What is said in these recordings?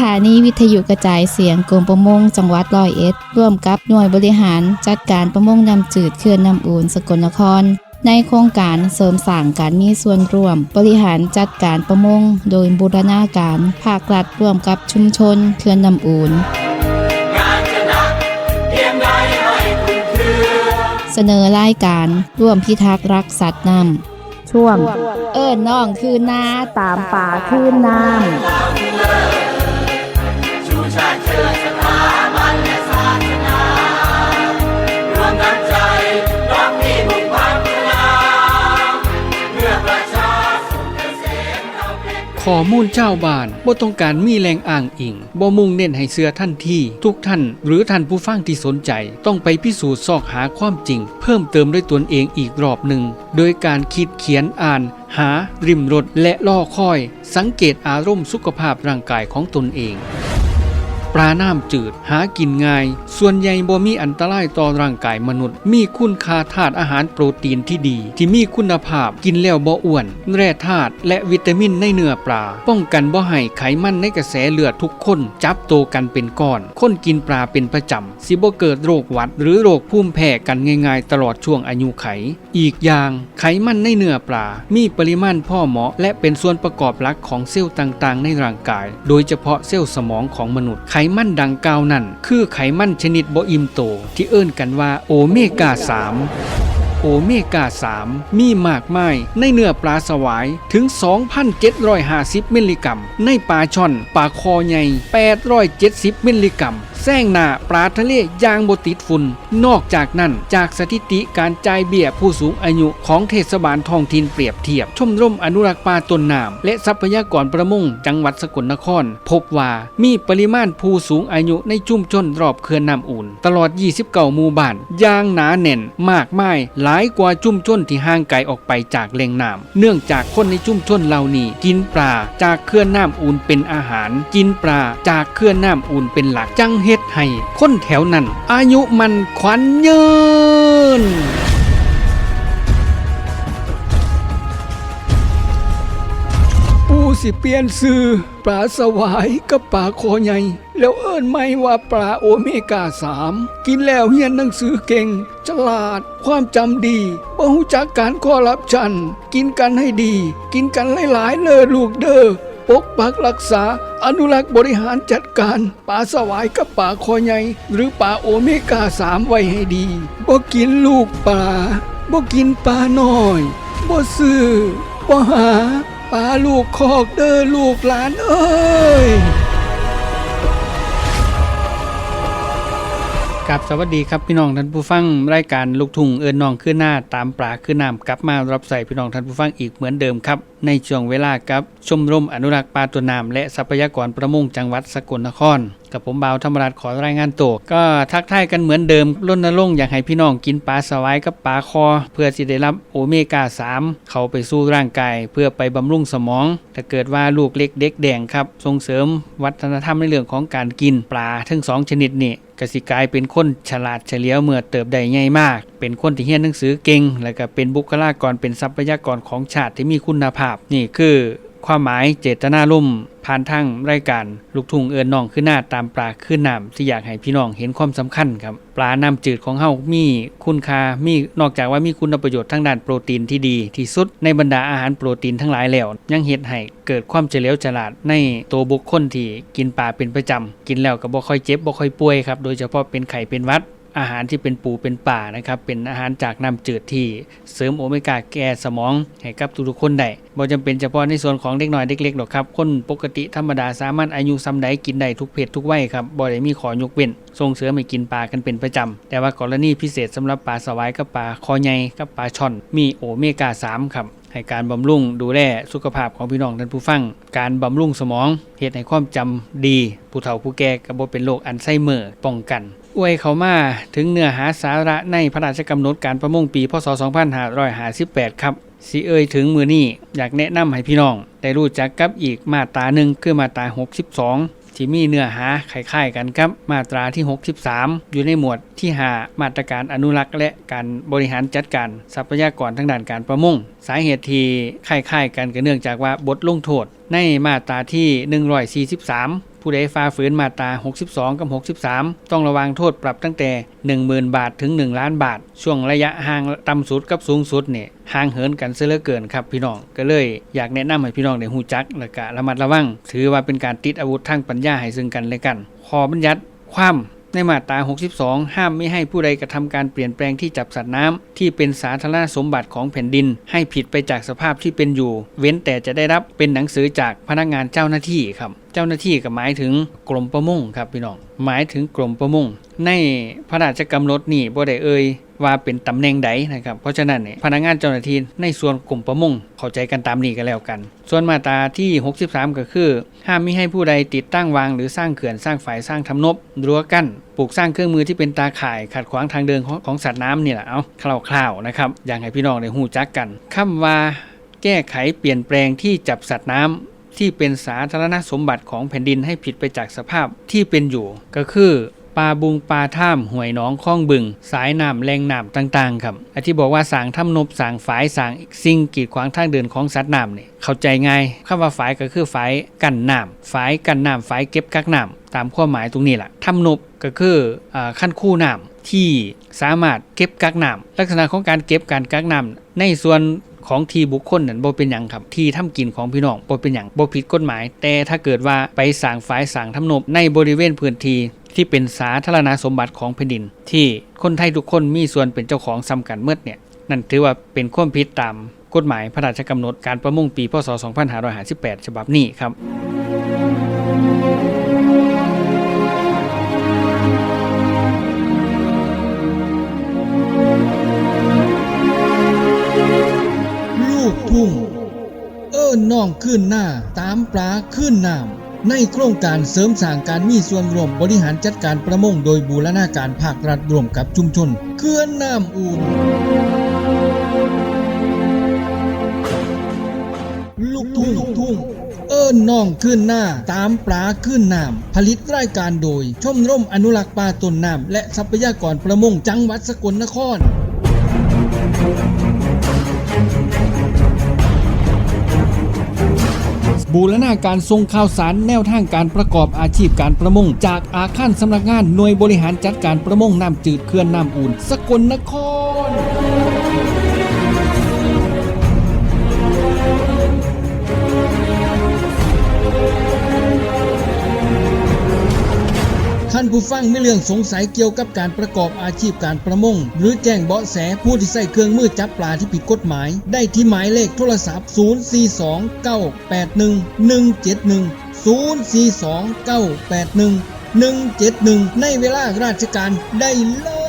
ถานีวิทยุกระจายเสียงกรมประมงจังหวัดร้อยเอ็ด ร่วมกับหน่วยบริหารจัดการประมงน้ำจืดเขื่อนน้ำอูนสกลนคร ในโครงการเสริมสร้างการมีส่วนร่วม บริหารจัดการประมงโดยบูรณาการภาครัฐร่วมกับชุมชนเขื่อนน้ำอูนเสนอรายการร่วมพิทักษ์รักสัตว์น้ำช่วง เอิ้นน้องคือนาตามป่าคือน้ำ ข้อมูลเจ้าบ้านบ่ต้องการมีแรงอ้างอิงบ่มุ่งเน้นให้เสือท่านที่ ทุกท่าน หรือท่านผู้ฟังที่สนใจ ต้องไปพิสูจน์ซอกหาความจริง เพิ่มเติมด้วยตนเองอีกรอบหนึ่ง โดยการคิดเขียนอ่าน หา ริมรถและล่อคอย สังเกตอารมณ์สุขภาพร่างกายของตนเอง ปลาน้ำจืดหากินง่าย ส่วนใหญ่บ่มีอันตรายต่อร่างกายมนุษย์ มีคุณค่าธาตุอาหารโปรตีนที่ดี ที่มีคุณภาพกินแล้วบ่อ้วน แร่ธาตุและวิตามินในเนื้อปลา ป้องกันบ่ให้ไขมันในกระแสเลือดทุกคน จับโตกันเป็นก้อน คนกินปลาเป็นประจำสิบ่เกิดโรคหวัด หรือโรคภูมิแพ้กันง่ายๆ ตลอดช่วงอายุไข อีกอย่างไขมันในเนื้อปลา มีปริมาณพ่อเหมาะ และเป็นส่วนประกอบหลักของเซลล์ต่างๆ ในร่างกาย โดยเฉพาะเซลล์สมองของมนุษย์ไขมันดังกล่าวนั่น คือไขมันชนิดบ่อิ่มโต ที่เอิ้นกันว่าโอเมก้า3 โอเมก้า 3 มีมากมายในเนื้อปลาสวายถึง 2,750 มิลลิกรัม ในปลาช่อนปลาคอใหญ่ 870 มิลลิกรัมแซงหน้าปลาทะเลยางบติดฝุ่น นอกจากนั้นจากสถิติการจ่ายเบี้ยผู้สูงอายุของเทศบาลท้องถิ่นเปรียบเทียบ ชมรมอนุรักษ์ปลาต้นน้ำและทรัพยากรประมงจังหวัดสกลนคร พบว่ามีปริมาณผู้สูงอายุในชุ่มชนรอบเขื่อนน้ำอุ่น ตลอด 29 หมู่บ้านยางหนาแน่นมากมายหลายายกว่าชุมชนที่ห่างไกลออกไปจากแหล่งน้ำเนื่องจากคนในชุมชนเหล่านี้กินปลาจากเครื่อนน้ำอุ่นเป็นอาหาร กินปลาจากเครื่อนน้ำอุ่นเป็นหลักจังเฮ็ดให้คนแถวนั้นอายุมันขวัญยืน สิเปลี่ยนซื้อปลาสวายกับปลาคอใหญ่ แล้วเอิ้นไม่ว่าปลาโอเมก้าสามกินแล้วเฮียนหนังสือเก่ง ฉลาด ความจำดีบ่ฮู้จักการคอร์รัปชัน กินกันให้ดี กินกันหลายๆเลยลูกเด้อปกปักรักษา อนุรักษ์บริหารจัดการปลาสวายกับปลาคอใหญ่ หรือปลาโอเมก้าสามไว้ให้ดีบ่กินลูกปลาบ่กินปลาน้อยบ่ซื้อบ่หา ปลาลูกคอกเด้อลูกหลานเอ้ยกับสวัสดีครับพี่น้องท่านผู้ฟังรายการลูกทุ่งเอินน้องขึ้นหน้าตามปลาขึ้นน้ำกลับมารับใส่พี่น้องท่านผู้ฟังอีกเหมือนเดิมครับ ในช่วงเวลากับชมรมอนุรักษ์ปลาตัวน้ำและทรัพยากรประมงจังหวัดสกลนคร กับผมบ่าวธรรมรัตน์ขอรายงานตัวก็ทักทายกันเหมือนเดิมรณรงค์อยากให้พี่น้องกินปลาสวายกับปลาคอ เพื่อที่ได้รับโอเมก้า 3 เข้าไปสู่ร่างกาย เพื่อไปบำรุงสมอง ถ้าเกิดว่าลูกเล็กเด็กแดงครับ ส่งเสริมวัฒนธรรมในเรื่องของการกินปลาทั้งสองชนิดนี่กสิกายเป็นคนฉลาดเฉลียวเมื่อเติบใดใหญ่มาก เป็นคนที่เรียนหนังสือเก่ง และก็เป็นบุคลากรเป็นทรัพยากรของชาติที่มีคุณภาพนี่คือความหมายเจตนาลุ่มผ่านทางรายการลูกทุ่งเอินน้องขึ้นหน้าตามปลาขึ้นน้ำที่อยากให้พี่น้องเห็นความสำคัญครับ ปลาน้ำจืดของเฮามีคุณค่ามีนอกจากว่ามีคุณประโยชน์ทางด้านโปรตีนที่ดี ที่สุดในบรรดาอาหารโปรตีนทั้งหลายแล้ว ยังเฮ็ดให้เกิดความเฉลียวฉลาดในตัวบุคคลที่กินปลาเป็นประจำกินแล้วก็บ่ค่อยเจ็บบ่ค่อยป่วยครับโดยเฉพาะเป็นไข้เป็นวัด อาหารที่เป็นปูเป็นป่านะครับเป็นอาหารจากน้ำจืดที่เสริมโอเมก้าแก่สมองให้กับทุกๆคนได้บ่จำเป็นเฉพาะในส่วนของเด็กน้อยเด็กเล็กหรอกครับคนปกติธรรมดาสามารถอายุซ้ำใดกินได้ทุกเพศทุกวัยครับบ่ได้มีขอยกเว้นส่งเสริมให้กินปลากันเป็นประจำแต่ว่ากรณีพิเศษสำหรับปลาสวายกับปลาคอใหญ่กับปลาช่อน มีโอเมก้า3ครับให้การบำรุงดูแลสุขภาพของพี่น้องท่านผู้ฟัง การบำรุงสมองเหตุให้ความจำดี ผู้เฒ่าผู้แก่กระบบเป็นโรคอัลไซเมอร์ป้องกัน อวยเขามาถึงเนื้อหาสาระในพระราชกำหนดการประมงปี พศ 2558 ครับสิเอ่ยถึงมือนี้อยากแนะนำให้พี่น้อง ได้รู้จักกับอีกมาตราหนึ่งคือมาตรา 62 ที่มีเนื้อหาคล้ายๆกันครับ มาตราที่ 63 อยู่ในหมวดที่ 5 มาตรการอนุรักษ์ และการบริหารจัดการทรัพยากรทางด้านการประมง สาเหตุที่คล้ายๆกันก็เนื่องจากว่าบทลงโทษในมาตราที่ 143 ผู้ใดฝ่าฝืนมาตรา 62 กับ 63 ต้องระวังโทษปรับตั้งแต่ 10,000 บาทถึง 1 ล้านบาท ช่วงระยะห่างต่ำสุดกับสูงสุดเนี่ยห่างเหินกันเสียเหลือเกินครับพี่น้องก็เลยอยากแนะนำให้พี่น้องได้หูจัก และก็ระมัดระวัง ถือว่าเป็นการติดอาวุธทางปัญญาให้ซึ่งกันและกันขอบัญญัติความ ในมาตรา 62 ห้ามไม่ให้ผู้ใดกระทำการเปลี่ยนแปลงที่จับสัตว์น้ำที่เป็นสาธารณสมบัติของแผ่นดิน ให้ผิดไปจากสภาพที่เป็นอยู่ เว้นแต่จะได้รับเป็นหนังสือจากพนักงานเจ้าหน้าที่ครับ เจ้าหน้าที่ก็หมายถึงกรมประมงครับพี่น้อง หมายถึงกรมประมงในพระราชกำหนดนี่บ่ได้เอ่ย ว่าเป็นตำแหน่งใดนะครับเพราะฉะนั้นเนี่ยพนักงานเจ้าหน้าที่ในส่วนกรมประมงเข้าใจกันตามนี้กันแล้วกัน ส่วนมาตราที่ 63 ก็คือ ห้ามมิให้ผู้ใดติดตั้งวาง หรือสร้างเขื่อนสร้างฝายสร้างทำนบรั้วกั้นปลูกสร้างเครื่องมือที่เป็นตาข่ายขัดขวางทางเดินของของสัตว์น้ำนี่แหละเอาคร่าวๆนะครับอยากให้พี่น้องได้หูจักกันคำว่าแก้ไขเปลี่ยนแปลงที่จับสัตว์น้ำที่เป็นสาธารณสมบัติของแผ่นดินให้ผิดไปจากสภาพที่เป็นอยู่ ก็คือ ปลาบุงปลาท่ามห่วยหนองคลองบึง สายน้ำแรงน้ำต่างๆครับอที่บอกว่าสางถ้ำนบสางฝายสางสิ่งกีดขวางทางเดินของสัตว์น้ำเนี่ยเข้าใจง่ายคำว่าฝายก็คือฝายกันน้ำฝายกันน้ำฝายเก็บกักน้ำตามความหมายตรงนี้แหละถ้ำนบก็คืออขั้นคู่น้ำที่สามารถเก็บกักน้ำลักษณะของการเก็บการกักน้ำในส่วน ของทีบุคคลนั่นบ่เป็นหยังครับ ที่ทำกินของพี่น้องบ่เป็นหยังบ่ผิดกฎหมาย แต่ถ้าเกิดว่าไปสร้างฝายสร้างทำนบในบริเวณพื้นที่ที่เป็นสาธารณสมบัติของแผ่นดิน ที่คนไทยทุกคนมีส่วนเป็นเจ้าของซ้ำกันเมื่อเนี่ยนั่นถือว่าเป็นความผิดตามกฎหมายพระราชกำหนดการประมงปีพศ 2558 ฉบับนี้ครับ นน้องขึ้นหน้า ตามปลาขึ้นน้ำในโครงการเสริมสร้างการมีส่วนร่วมบริหารจัดการประมงโดยบูรณาการภาครัฐร่วมกับชุมชนเขื่อนน้ำอูนลูกทุ่งลูกทุ่งเอิ้นน้องขึ้นหน้าตามปลาขึ้นน้ำผลิตรายการโดย ชมรมอนุรักษ์ปลาต้นน้ำและทรัพยากรประมงจังหวัดสกลนคร บูรณาการทรงข่าวสารแนวทางการประกอบอาชีพการประมง จากอาคารสำนักงานหน่วยบริหารจัดการประมงน้ำจืดเขื่อนน้ำอุ่น สกลนคร ผู้ฟังไม่เรื่องสงสัยเกี่ยวกับการประกอบอาชีพการประมง หรือแจ้งเบาะแสผู้ที่ใส่เครื่องมือจับปลาที่ผิดกฎหมาย ได้ที่หมายเลขโทรศัพท์ 042-981-171ในเวลาราชการได้เลย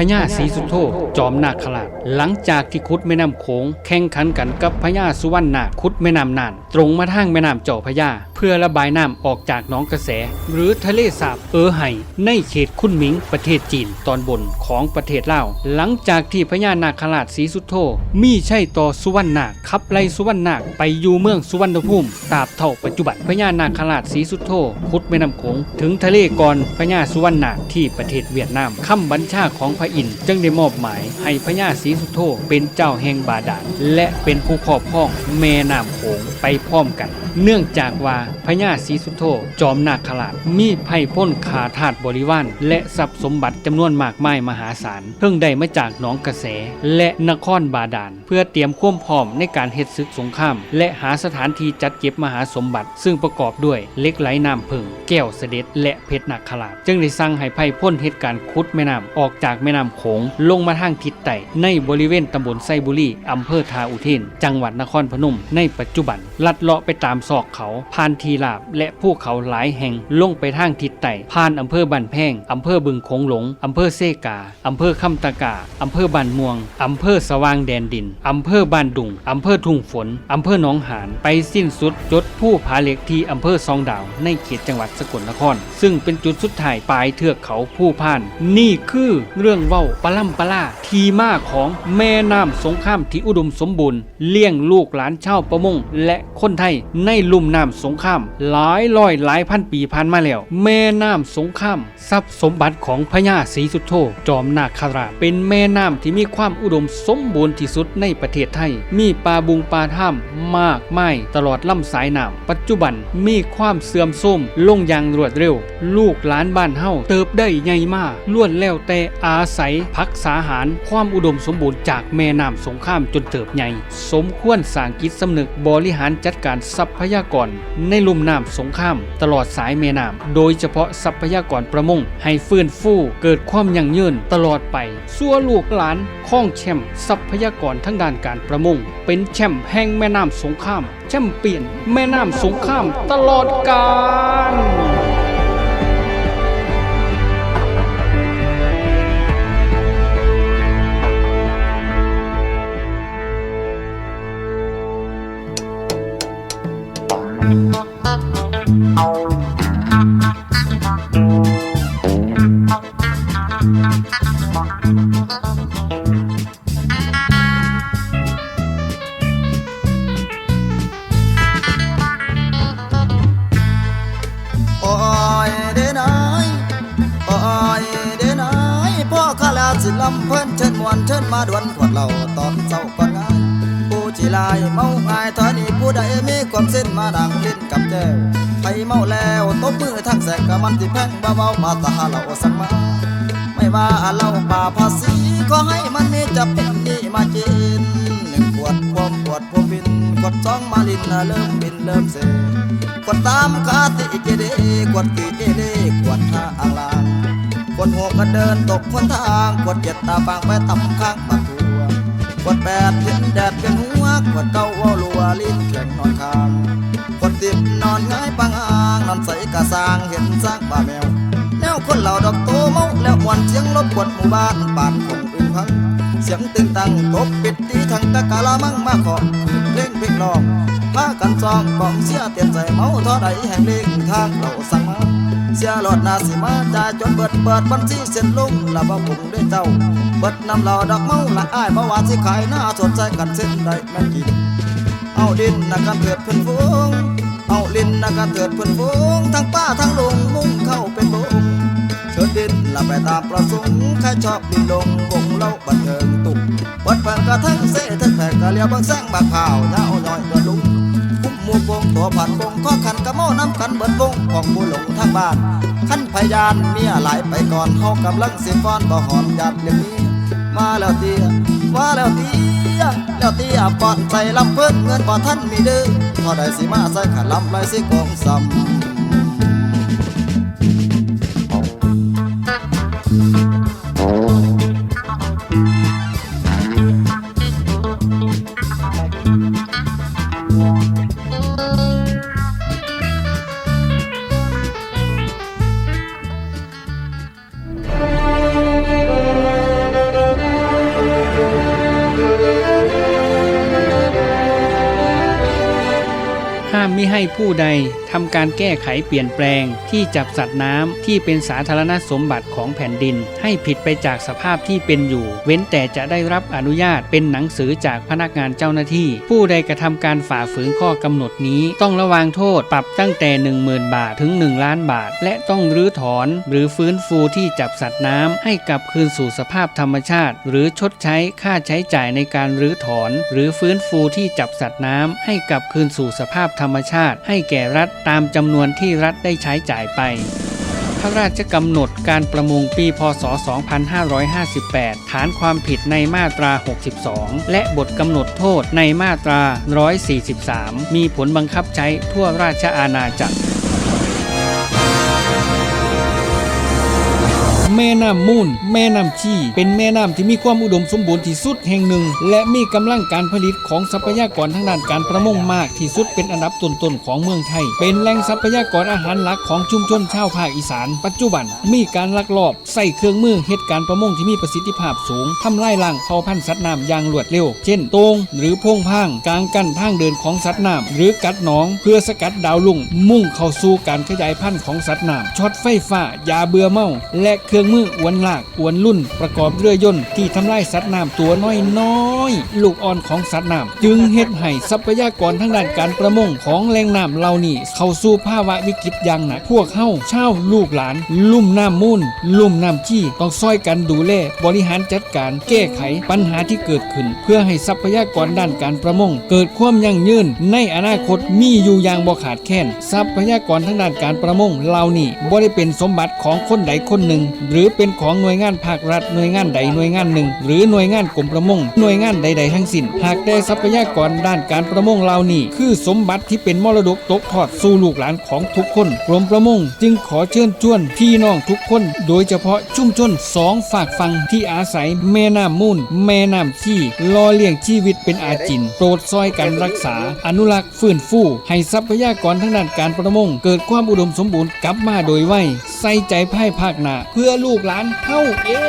พญาศรีสุโธจอมนาคราช หลังจากที่คุดแม่น้ำโขงแข่งขันกันกับพญาสุวรรณนาคคุดแม่น้ำน่าน ตรงมาทางแม่น้ำเจ้าพญาเพื่อระบายน้ำออกจากหนองกระแส หรือทะเลสาบเออไห่ในเขตคุนหมิงประเทศจีนตอนบนของประเทศลาวหลังจากที่พญานาคราชศรีสุโธมีใช่ต่อสุวรรณนาคขับไล่สุวรรณนาคไปอยู่เมืองสุวรรณภูมิตราบเท่าปัจจุบันพญานาคราชศรีสุโธคุดแม่น้ำโขงถึงทะเลก่อนพญาสุวรรณนาคที่ประเทศเวียดนามคำบัญชาของพระอินทร์จึงได้มอบหมายให้พญาศรีสุโธเป็นเจ้าแห่งบาดาลและเป็นผู้ครอบครองแม่น้ำโขงไปพร้อมกัน เนื่องจากว่าพญาศรีสุโธจอมนาคราชมีไพ่พ้นขาทาสบริวารและทรัพย์สมบัติจำนวนมากมายมหาศาลเพิ่งได้มาจากหนองกระแส และนครบาดาลเพื่อเตรียมควมพร้อมในการเฮ็ดศึกสงคราม และหาสถานที่จัดเก็บมหาสมบัติ ซึ่งประกอบด้วยเล็กไหลน้ำผึ้งแก้วเสด็จ และเพชรนาคราชจึงได้สั่งให้ไพ่พ้นเหตุการณ์ขุดแม่น้ำออกจากแม่น้ำโขงลงมาทางทิศใต้ในบริเวณตำบลไซบุรีอำเภอทาอุเทนจังหวัดนครพนม ในปัจจุบันลัดเลาะไปตามซอกเขาผ่านทีลาบ และภูเขาหลายแห่งลงไปทางทิศใต้ผ่านอำเภอบันแพงอำเภอบึงโขงหลงอำเภอเซกาอำเภอคำตะกาอำเภอบ้านม่วงอำเภอสว่างแดนดินอำเภอบ้านดุงอำเภอทุ่งฝนอำเภอหนองหานไปสิ้นสุดจดผู้ผาเหล็กที่อำเภอซองดาว ในเขตจังหวัดสกลนคร ซึ่งเป็นจุดสุดท้ายปลายเทือกเขาผู้พาน นี่คือเรื่องเว้าปล่ำปล่าทีมาของแม่น้ำสงครามที่อุดมสมบูรณ์ เลี้ยงลูกหลานชาวประมงและคนไทยในลุ่มน้ำสงครามหลายร้อยหลายพันปีผ่านมาแล้ว แม่น้ำสงครามทรัพย์สมบัติของพญาศรีสุโธจอมนาคราชเป็นแม่น้ำที่มีความอุดมสมบูรณ์ที่สุดในประเทศไทย มีปลาบุงปลาถ้ำมากมายตลอดลำสายน้ำปัจจุบันมีความเสื่อมโทรมลงอย่างรวดเร็ว ลูกหลานบ้านเฮาเติบได้ใหญ่มากล้วนแล้วแต่อาศัยพักษาหารความอุดมสมบูรณ์จากแม่น้ำสงครามจนเติบใหญ่ สมควรสร้างกิจสำนึกบริหารจัดการทรัพยากรในลุ่มน้ำสงคราม ตลอดสายแม่น้ำโดยเฉพาะทรัพยากรประมงให้ฟื้นฟูเกิดความยั่งยืนตลอดไปสัวลูกหลานข้องแชมป์ทรัพยากรทั้งด้านการประมง เป็นแชมป์แห่งแม่น้ำสงครามแชมเปี้ยนแม่น้ำสงครามตลอดกาลโสิลำเพิ่นเชิญมวนเชิญมาดวนขวดเหล้าตอนเจ้าก่อนงายผู้จี ลายเมาอายเท่านี้ผู้ใดมีความเส้นมาดังเล่นกับแจ้วใครเมาแล้วตบมือทั้งแสกกะมันที่แพงเบาๆมาตาเหล้าสังมา ไม่ว่าเหล้าป่าภาษีก็ให้มันมีจะเป็นนี่มากินหนึ่งขวดความปวดผมบินขวดสองมาลินเริ่มบินเริ่มเสกดตามคาติเจเดกดกีเจเดกดท่าอ่างลางกดหัวก็เดินตกคนทางกดเจ็ดตาบางไปตำข้างปาก กดแปดเห็นแดดเป็นหัวกดเก้าว่าลัวลิ้นแข็งนอนคางกดติบนอนง่ายปังอ่างนอนใสกะสางเห็นสร้างป่าแมวแล้วคนเหล่าดอกโตเมาแล้วมวนเสียงรบกวนหมู่บ้านบ้านของอึงพัง เสียงตึงตังตบปิดตีทั้งตะกะละมังมาขอเพลงเพลงรองพากันซองกองเสียเตียนใจเมาท่อใดแห่งเล่งทางเราสั่งมาเสียหลอดนาสิมาจ่ายจนเบิดเปิดบัญชีเส้นลุงละบ่คงได้เจ้า เบิดน้ำเหล่าดอกเมาละอ้ายบ่ว่าสิขายหน้าสดใจกันเส้นใดแม่นกิน เอาดินนักการเถิดเพิ่อนฟงเอาลินนักการเถิดเพิ่อนฟงทั้งป้าทั้งลุงมุ่งเข้าเป็นวงเชิญดินละไปตามประสงค์ใครชอบดินลงวงเล่าบันเทิงตุกวัดเปิงกระทั่งเสทั้งแผงกะเลียวบางแสงบางข่าวเงาหน่อยกระลุง มหมูวงตัวผ่านวงข้อขันกระเมาน้ำขันเบิดวงของผู้หลงทางบ้านขันพยานเมียหลายไปก่อนเฮากำลังเสียฟ้อนบ่หอนยัดเรื่องนี้มาแล้วเตียมาแล้วเตียแล้วเตียปอนใส่ลำเพิ่นเงินบ่ท่านมีเด้อพอได้สิมาใส่ขาลำไรสิกองซ้ำ ผู้ใด ทำการแก้ไขเปลี่ยนแปลง ที่จับสัตว์น้ำที่เป็นสาธารณสมบัติของแผ่นดิน ให้ผิดไปจากสภาพที่เป็นอยู่ เว้นแต่จะได้รับอนุญาตเป็นหนังสือจากพนักงานเจ้าหน้าที่ ผู้ใดกระทำการฝ่าฝืนข้อกำหนดนี้ ต้องระวางโทษปรับตั้งแต่ 10,000 บาทถึง 1 ล้านบาท และต้องรื้อถอนหรือฟื้นฟูที่จับสัตว์น้ำให้กลับคืนสู่สภาพธรรมชาติ หรือชดใช้ค่าใช้จ่ายในการรื้อถอน หรือฟื้นฟูที่จับสัตว์น้ำให้กลับคืนสู่สภาพธรรมชาติ ให้แก่รัฐตามจำนวนที่รัฐได้ใช้จ่ายไป พระราชกำหนดการประมงปีพศ 2558 ฐานความผิดในมาตรา 62 และบทกำหนดโทษในมาตรา 143 มีผลบังคับใช้ทั่วราชอาณาจักร แม่น้ำมูล แม่น้ำชีเป็นแม่น้ำที่มีความอุดมสมบูรณ์ที่สุดแห่งหนึ่ง และมีกำลังการผลิตของทรัพยากรทางด้านการประมงมากที่สุดเป็นอันดับต้นๆของเมืองไทย เป็นแหล่งทรัพยากรอาหารหลักของชุมชนชาวภาคอีสาน ปัจจุบันมีการลักลอบใส่เครื่องมือเหตุการประมงที่มีประสิทธิภาพสูงทำลายล้างเผ่าพันธุ์สัตว์น้ำอย่างรวดเร็ว เช่นโตงหรือพงพางกลางกั้นทางเดินของสัตว์น้ำหรือกัดหนอง เพื่อสกัดดาวลุ่งมุ่งเข้าสู่การขยายพันธุ์ของสัตว์น้ำช็อตไฟฟ้ายาเบื่อเมาและเครื่องมืออวนลากอวนลุ่น ประกอบเรือยนต์ที่ทำลายสัตว์น้ำตัวน้อยน้อยลูกอ่อนของสัตว์น้ำจึงเฮ็ดให้ทรัพยากรทางด้านการประมงของแหล่งน้ำเหล่านี้เข้าสู่ภาวะวิกฤตอย่างหนักพวกเฮาชาวลูกหลาน ลุ่มน้ำมูลลุ่มน้ำจี้ต้องซอยกันดูแลบริหารจัดการแก้ไขปัญหาที่เกิดขึ้น เพื่อให้ทรัพยากรด้านการประมง เกิดความยั่งยืน ในอนาคตมีอยู่อย่างบ่ขาดแคลนทรัพยากรทางด้านการประมงเหล่านี้บ่ได้เป็นสมบัติของคนใดคนหนึ่งหรือเป็นของหน่วยงานภาครัฐหน่วยงานใดหน่วยงานหนึ่ง หรือหน่วยงานกรมประมงหน่วยงานใด ๆ ทั้งสิ้นหากแต่ทรัพยากรด้านการประมงเหล่านี้ คือสมบัติที่เป็นมรดกตกทอดสู่ลูกหลานของทุกคนกรมประมงจึงขอเชิญชวนพี่น้องทุกคน โดยเฉพาะชุมชนสองฝากฟังที่อาศัยแม่น้ำมูล แม่น้ำที่รอเลี้ยงชีวิตเป็นอาจิน โปรดซอยกันรักษา อนุรักษ์ฟื้นฟูให้ทรัพยากรทั้งด้านการประมง เกิดความอุดมสมบูรณ์กลับมาโดยไวใส่ใจภายภาคหน้าเพื่อลูกหลานเฮาเอง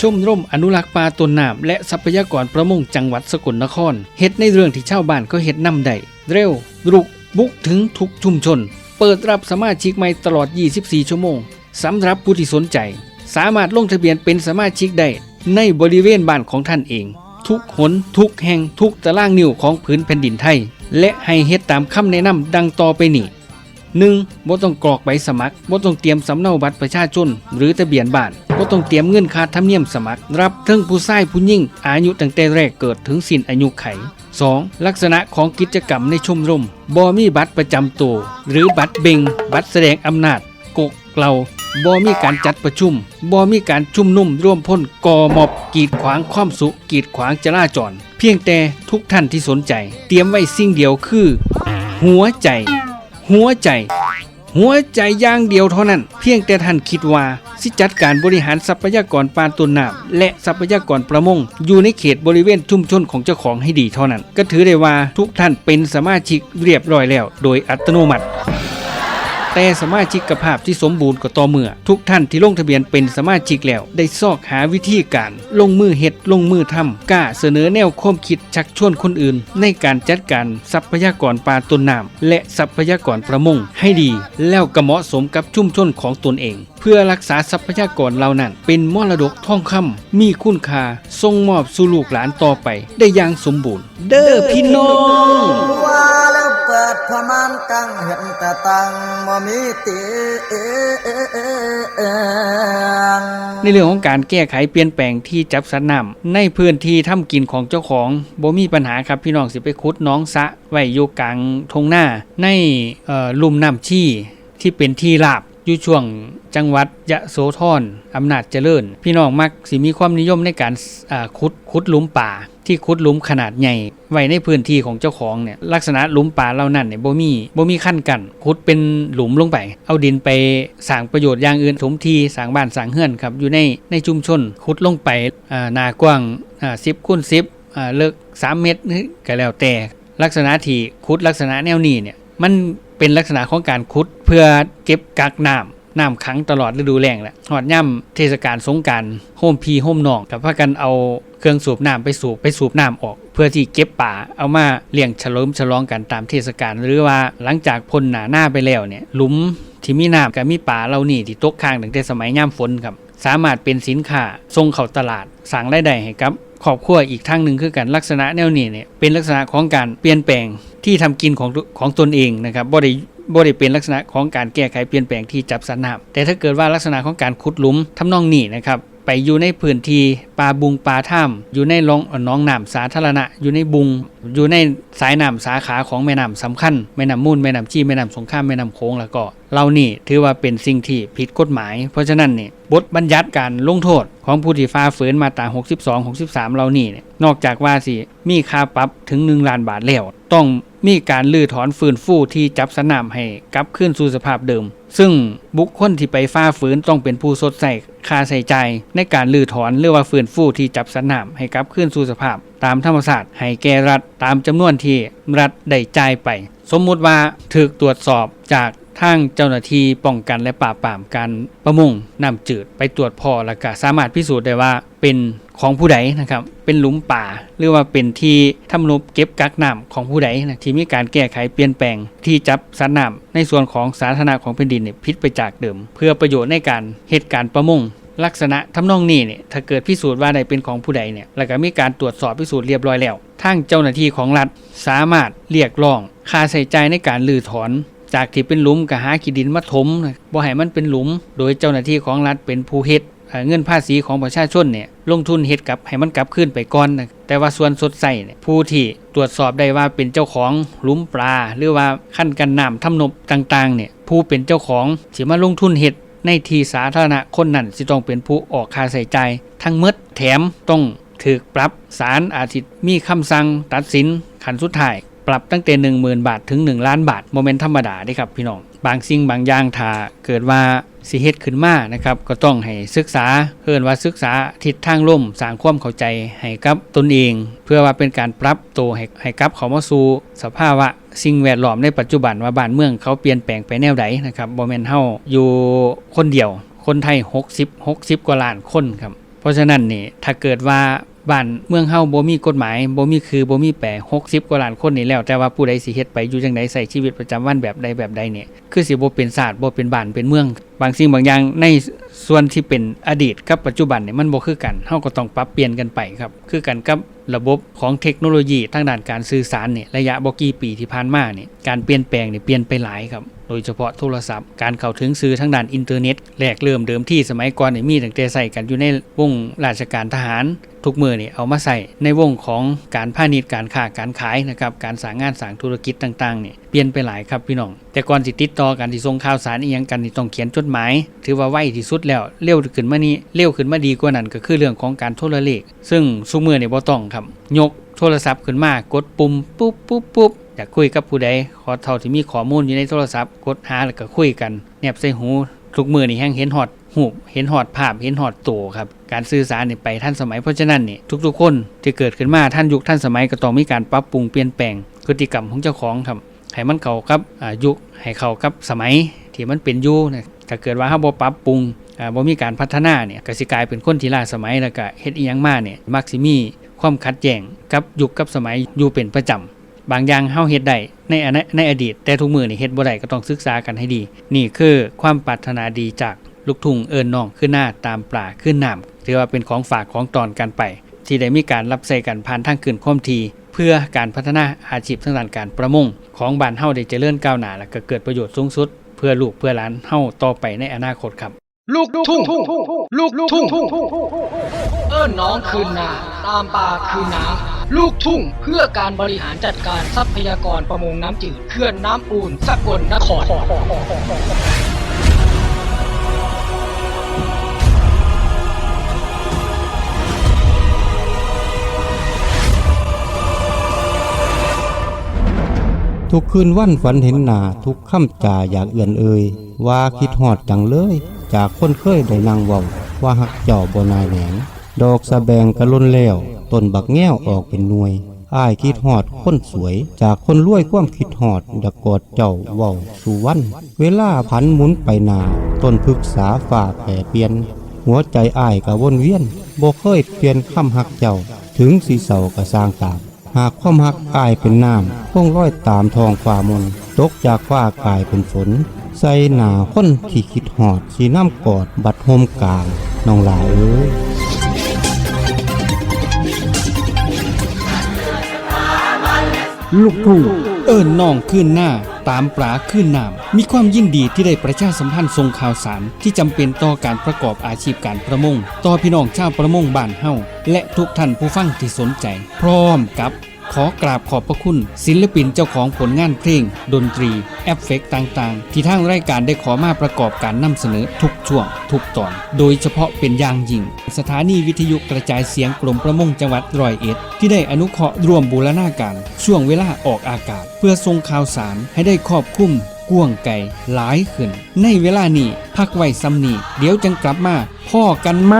ชมร่มอนุรักษ์ปลาตนน้ำและทรัพยากรประมงจังหวัดสกลนครเฮ็ดในเรื่องที่ชาวบ้านก็เฮ็ดนำได้เร็ว รุก บุกถึงทุกชุมชน เปิดรับสมาชิกใหม่ตลอด 24 ชั่วโมงสำหรับผู้ที่สนใจ สามารถลงทะเบียนเป็นสมาชิกได้ในบริเวณบ้านของท่านเอง ทุกหนทุกแห่งทุกตารางนิ้วของผืนแผ่นดินไทย และให้เฮ็ดตามคำแนะนำดังต่อไปนี้หนึ่งบ่ต้องกรอกใบสมัครบ่ต้องเตรียมสำเนาบัตรประชาชน หรือทะเบียนบ้านบ่ต้องเตรียมเงินค่าธรรมเนียมสมัคร รับเทั้งผู้ชายผู้หญิงอายุตั้งแต่แรกเกิดถึงสิ้นอายุไข 2. ลักษณะของกิจกรรมในชมรมบ่มีบัตรประจำตัวหรือบัตรเบงบัตรแสดงอำนาจ กกเกลา บ่มีการจัดประชุมบ่มีการชุมนุมร่วมพ้นกอมอบกีดขวางความสุขกีดขวางจราจร เพียงแต่ทุกท่านที่สนใจ เตรียมไว้สิ่งเดียวคือ หัวใจ หัวใจ หัวใจอย่างเดียวเท่านั้น เพียงแต่ท่านคิดว่าสิจัดการบริหารทรัพยากรปานต้นน้ำและทรัพยากรประมง อยู่ในเขตบริเวณชุมชนของเจ้าของให้ดีเท่านั้น ก็ถือได้ว่าทุกท่านเป็นสมาชิกเรียบร้อยแล้ว โดยอัตโนมัติ แต่สมาชิกภาพที่สมบูรณ์ก็ต่อเมื่อ ทุกท่านที่ลงทะเบียนเป็นสมาชิกแล้ว ได้ซอกหาวิธีการ ลงมือเฮ็ดลงมือทำกล้าเสนอแนวความคิดชักชวนคนอื่น ในการจัดการทรัพยากรปลาต้นน้ำและทรัพยากรประมงให้ดี แล้วก็เหมาะสมกับชุมชนของตนเอง เพื่อรักษาทรัพยากรเหล่านั้น เป็นมรดกทองคำมีคุณค่าส่งมอบสู่ลูกหลานต่อไป ได้อย่างสมบูรณ์ เด้อพี่น้องว่า ปิดพมานกังเห็นแต่ตังบ่มีเตียงในเรื่องของการแก้ไขเปลี่ยนแปลงที่จับสัตว์น้ำในพื้นที่ทำกินของเจ้าของบ่มีปัญหาครับพี่น้องสิไปขุดน้องสะไว้อยู่กลางทงหน้า ในลุ่มน้ำชี่ที่เป็นที่ราบอยู่ช่วงจังหวัดยะโสธรอำนาจเจริญ พี่น้องมักสิมีความนิยมในการขุดขุดหลุมป่า ที่ขุดหลุมขนาดใหญ่ ไว้ในพื้นที่ของเจ้าของเนี่ยลักษณะหลุมป่าเหล่านั้นเนี่ยบ่มีบ่มีขั้นกันขุดเป็นหลุมลงไป เอาดินไปสร้างประโยชน์อย่างอื่นสมทีสร้างบ้านสร้างเฮือนครับอยู่ในในชุมชนขุดลงไปอ่าหนากว้างอ่า10คูณ10อ่าเลิก3เมตรนี่ก็แล้วแต่ลักษณะที่ขุดลักษณะแนวนี้เนี่ยมันเป็นลักษณะของการขุดเพื่อเก็บกักน้ำ น้ำขังตลอดฤดูแล้งแหละหอดย่ำเทศกาลสงการโฮมพีโฮมนองกับพากันเอาเครื่องสูบน้ำไปสูบไปสูบน้ำออก เพื่อที่เก็บป่าเอามาเลี้ยงฉลองฉลองกันตามเทศกาลหรือว่าหลังจากพ้นหนาหน้าไปแล้วเนี่ยหลุมที่มีน้ำกับมีป่าเหล่านี้ที่ตกค้างตั้งแต่สมัยย่ำฝนครับสามารถเป็นสินค้าส่งเข้าตลาดสั่งรายได้ให้กับครอบครัวอีกทางหนึ่งคือกันลักษณะแนวนี้เนี่ยเป็นลักษณะของการเปลี่ยนแปลงที่ทำกินของของตนเองนะครับบ่ได้ บ่ได้เป็นลักษณะของการแก้ไขเปลี่ยนแปลงที่จับสันน้ำแต่ถ้าเกิดว่าลักษณะของการขุดหลุมทำนองนี้นะครับไปอยู่ในพื้นที่ป่าบุงป่าถ้ำอยู่ในร่องหน้องน้ำสาธารณะ อยู่ในบุง อยู่ในสายน้ำสาขาของแม่น้ำสำคัญ แม่น้ำมูลแม่น้ำชีแม่น้ำสงครามแม่น้ำโขงแล้วก็เหล่านี่ถือว่าเป็นสิ่งที่ผิดกฎหมาย เพราะฉะนั้นนี่บทบัญญัติการลงโทษของผู้ที่ฝ่าฝืนมาตรา62 63เหล่านี้เนี่ยนอกจากว่าสิมีค่าปรับถึง 1 ล้านบาทแล้วต้อง มีการลื้อถอนฟื้นฟูที่จับสนามให้กลับคืนสู่สภาพเดิม ซึ่งบุคคลที่ไปฝ้าฝืนต้องเป็นผู้สดใส่ค่าใส่ใจในการลื้อถอนหรือว่าฟื้นฟูที่จับสนามให้กลับคืนสู่สภาพ ตามธรรมศาสตร์ให้แก่รัฐตามจำนวนที่รัฐได้จ่ายไป สมมุติว่าถูกตรวจสอบจาก ทางเจ้าหน้าที่ป้องกันและปราบปรามการประมงน้ำจืดไปตรวจพอแล้วก็สามารถพิสูจน์ได้ว่าเป็นของผู้ใดนะครับ เป็นหลุมป่า หรือว่าเป็นที่ทำนุบเก็บกักน้ำของผู้ใดนะที่มีการแก้ไขเปลี่ยนแปลงที่จับสัตว์น้ำในส่วนของสาธารณะของแผ่นดินเนี่ยพิษไปจากเดิม เพื่อประโยชน์ในการเหตุการณ์ประมงลักษณะทำนองนี้เนี่ยถ้าเกิดพิสูจน์ว่าใดเป็นของผู้ใดเนี่ยแล้วก็มีการตรวจสอบพิสูจน์เรียบร้อยแล้วทางเจ้าหน้าที่ของรัฐสามารถเรียกร้องค่าใช้จ่ายในการลื้อถอน จากที่เป็นหลุมก็หาขีดินมาถมบ่ให้มันเป็นหลุม โดยเจ้าหน้าที่ของรัฐเป็นผู้เฮ็ดเอ่อเงินภาษีของประชาชนเนี่ยลงทุนเฮ็ดกับให้มันกลับคืนไปก่อนนะแต่ว่าส่วนสดใสเนี่ยผู้ที่ตรวจสอบได้ว่าเป็นเจ้าของหลุมปลา หรือว่าขั้นกันน้ำทำนบต่างๆเนี่ยผู้เป็นเจ้าของสิมาลงทุนเฮ็ดในที่สาธารณะคนนั้นสิต้องเป็นผู้ออกค่าใส่ใจทั้งมดแถมต้องถูกปรับศาลอาทิตมีคำสั่งตัดสินขันสุดท้าย ปรับตั้งแต่10,000 บาทถึง 1 ล้านบาทโมเมนต์ธรรมดาด้ครับพี่น้อง บางสิ่งบางอย่างถ้าเกิดว่าสิเฮ็ดขึ้นมานะครับก็ต้องให้ศึกษาเพื่อนว่าศึกษาทิศทางล่มสร้างความเข้าใจให้กับตนเอง เพื่อว่าเป็นการปรับตัวให้ให้กับเขามาสู่สภาวะสิ่งแวดล้อมในปัจจุบันว่าบ้านเมืองเขาเปลี่ยนแปลงไปแนวใดนะครับบ่แม่นเฮาอยู่คนเดียว คนไทย 60 60 กว่าล้านคนครับเพราะฉะนั้นนี่ถ้าเกิดว่า บ้านเมืองเฮาบ่มีกฎหมายบ่มีคือบ่มีแปร60กว่าล้านคนนี่แล้ว แต่ว่าผู้ใดสิเฮ็ดไปอยู่จังไดใส่ชีวิตประจำวันแบบใดแบบใดเนี่ยคือสิบ่เป็นศาสตร์บ่เป็นบ้านเป็นเมือง บางสิ่งบางอย่างในส่วนที่เป็นอดีตกับปัจจุบันเนี่ยมันบ่คือกันเฮาก็ต้องปรับเปลี่ยนกันไปครับ คือกันกับ ระบบของเทคโนโลยีทางด้านการสื่อสารเนี่ยระยะบกี่ปีที่ผ่านมาเนี่ยการเปลี่ยนแปลงเนี่ยเปลี่ยนไปหลายครับโดยเฉพาะโทรศัพท์การเข้าถึงสื่อทางด้านอินเทอร์เน็ตแรกเริ่มเดิมที่สมัยก่อนเนี่ยมีตั้งแต่ใส่กันอยู่ในวงราชการทหาร ทุกมือเนี่ยเอามาใส่ในวงของการพาณิชย์การค้าการขายนะครับการสร้างงานสร้างธุรกิจต่างๆเนี่ย ปลี่ยนไปหลายครับพี่น้อง แต่ก่อนสิติดต่อกันที่ส่งข่าวสารอีหยังกันนี่ต้องเขียนจดหมาย ถือว่าไวที่สุดแล้วเร็วขึ้นมานี้เร็วขึ้นมาดีกว่านั้นก็คือเรื่องของการโทรเลข ซึ่งซุมือเนี่ยบ่ต้องครับ ยกโทรศัพท์ขึ้นมากดปุ่มปุ๊บปุ๊บปุ๊บอยากคุยกับผู้ใดขอเท่าที่มีข้อมูลอยู่ในโทรศัพท์กดหาแล้วก็คุยกันแนบใส่หูทุกมือนี่แห้งเห็นฮอดหูเห็นหอดภาพเห็นหอดโตครับการสื่อสารเนี่ยไปท่านสมัยเพราะฉะนั้นเนี่ยทุกๆคนที่เกิดขึ้นมาท่านยุคท่านสมัยก็ต้องมีการปรับปรุงเปลี่ยนแปลงพฤติกรรมของเจ้าของครับ ให้มันเข้ากับอายุคให้เข้ากับสมัยที่มันเป็นอยู่นะถ้าเกิดว่าเฮาบ่ปรับปรุงบ่มีการพัฒนาเนี่ยก็สิกลายเป็นคนที่ล้าสมัยแล้วก็เฮ็ดอีหยังมาเนี่ยมักสิมีความขัดแย้งกับยุคกับสมัยอยู่เป็นประจำบางอย่างเฮาเฮ็ดได้ในในอดีต แต่ทุกมือนี่เฮ็ดบ่ได้ก็ต้องศึกษากันให้ดี นี่คือความปรารถนาดีจากลูกทุ่งเอิญน้องขึ้นหน้าตามปลาขึ้นน้ำถือว่าเป็นของฝากของตอนกันไป ที่ได้มีการรับใส่กันผ่านทางคืนความที เพื่อการพัฒนาอาชีพทางด้านการประมงของบ้านเฮาได้เจริญก้าวหน้าและก็เกิดประโยชน์สูงสุด เพื่อลูกเพื่อหลานเฮาต่อไปในอนาคตครับ ลูกทุ่งลูกทุ่งเอิ้นน้องคืนนาตามป่าคืนน้ำลูกทุ่งเพื่อการบริหารจัดการทรัพยากรประมงน้ำจืดเขื่อนน้ำอูนสกลนคร ทุกคืนวันฝันเห็นหนาทุกค่ำจ่าอยากเอื่อนเอ่ยว่าคิดหอดจังเลย จากคนเคยได้นางว้าว่าหักเจ้าบนายแหลงดอกสะแบงกระล้นแล้วต้นบักแง้วออกเป็นหน่วยอ้ายคิดหอดคนสวย จากคนรวยความคิดหอดอยากกอดเจ้าเว้าสู่วัน เวลาผันหมุนไปนาต้นพึกษาฝ่าแผ่เปลี่ยน หัวใจอ้ายกะวนเวียนบ่เคยเปลี่ยนคำหักเจ้า ถึงสีเสากะสร้างตาม หากความหักอายเป็นน้ำคงร้อยตามทองฟ้ามนตกจากฟ้ากลายเป็นฝน ใส่หนาคนที่คิดหอดสีน้ำกอดบัดโฮมกลางน้องหลาเอ้ยลูกทุ่งเอิญน้องขึ้นหน้า ตามปลาขึ้นน้ำมีความยินดีที่ได้ประชาสัมพันธ์ทรงข่าวสารที่จำเป็นต่อการประกอบอาชีพการประมง ต่อพี่น้องชาวประมงบ้านเฮาและทุกท่านผู้ฟังที่สนใจ พร้อมกับ ขอกราบขอบพระคุณศิลปินเจ้าของผลงานเพลง ดนตรี แอฟเฟกต่างๆ ที่ทางรายการได้ขอมาประกอบการนำเสนอทุกช่วง ทุกตอน โดยเฉพาะเป็นอย่างยิ่ง สถานีวิทยุกระจายเสียงกรมประมงจังหวัดร้อยเอ็ด ที่ได้อนุเคราะห์ร่วมบูรณาการช่วงเวลาออกอากาศ เพื่อส่งข่าวสารให้ได้ครอบคลุมกว้างไกลหลายขึ้น ในเวลานี้พักไว้ซ้ำนี้เดี๋ยวจังกลับมาพ่อกันไหม